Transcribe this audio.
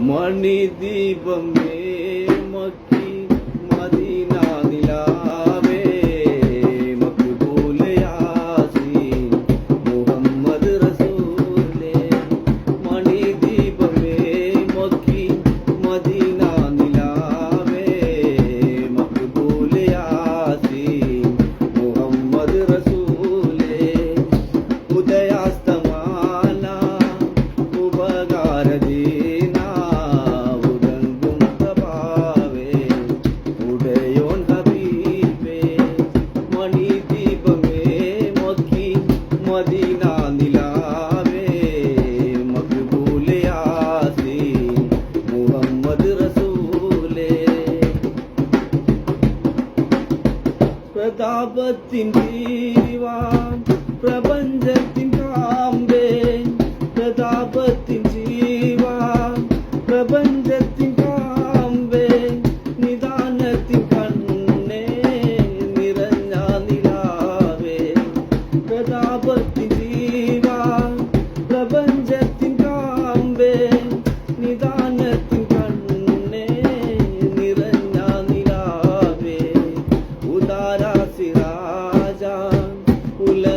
மணி தீபமே மக்கி மதீனா நிலாவே மக்பூலே ஆசி முகம்மது ரசூலே. பிரதாபத்தின் தீவா Pula.